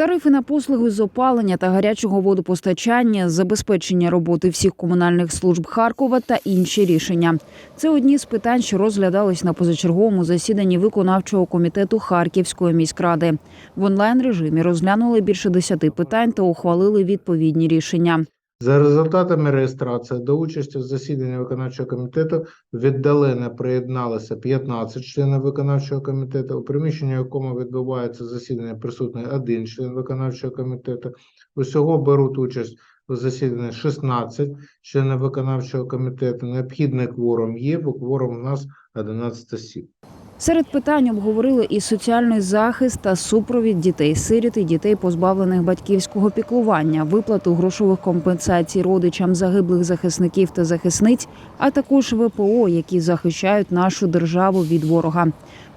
Тарифи на послуги з опалення та гарячого водопостачання, забезпечення роботи всіх комунальних служб Харкова та інші рішення. Це одні з питань, що розглядались на позачерговому засіданні виконавчого комітету Харківської міськради. В онлайн режимі розглянули більше десяти питань та ухвалили відповідні рішення. За результатами реєстрації до участі в засіданні виконавчого комітету віддалено приєдналося 15 членів виконавчого комітету, у приміщенні якому відбувається засідання присутній один член виконавчого комітету. Усього беруть участь у засіданні 16 членів виконавчого комітету. Необхідний кворум є, бо кворум у нас 11 осіб. Серед питань обговорили і соціальний захист та супровід дітей-сиріт і дітей, позбавлених батьківського піклування, виплату грошових компенсацій родичам загиблих захисників та захисниць, а також ВПО, які захищають нашу державу від ворога.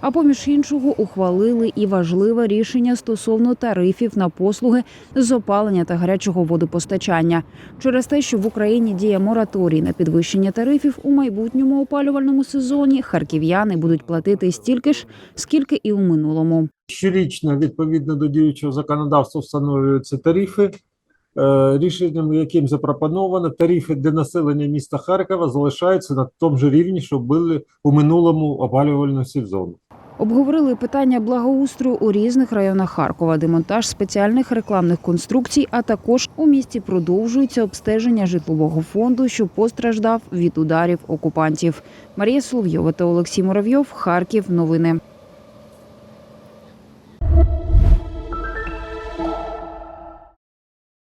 А поміж іншого ухвалили і важливе рішення стосовно тарифів на послуги з опалення та гарячого водопостачання. Через те, що в Україні діє мораторій на підвищення тарифів у майбутньому опалювальному сезоні, харків'яни будуть платити стільки ж, скільки і у минулому. Щорічно, відповідно до діючого законодавства, встановлюються тарифи, е, рішенням яким запропоновано, тарифи для населення міста Харкова залишаються на тому ж рівні, що були у минулому опалювальному сезону. Обговорили питання благоустрою у різних районах Харкова, демонтаж спеціальних рекламних конструкцій, а також у місті продовжується обстеження житлового фонду, що постраждав від ударів окупантів. Марія Соловйова та Олексій Муравйов. Харків. Новини.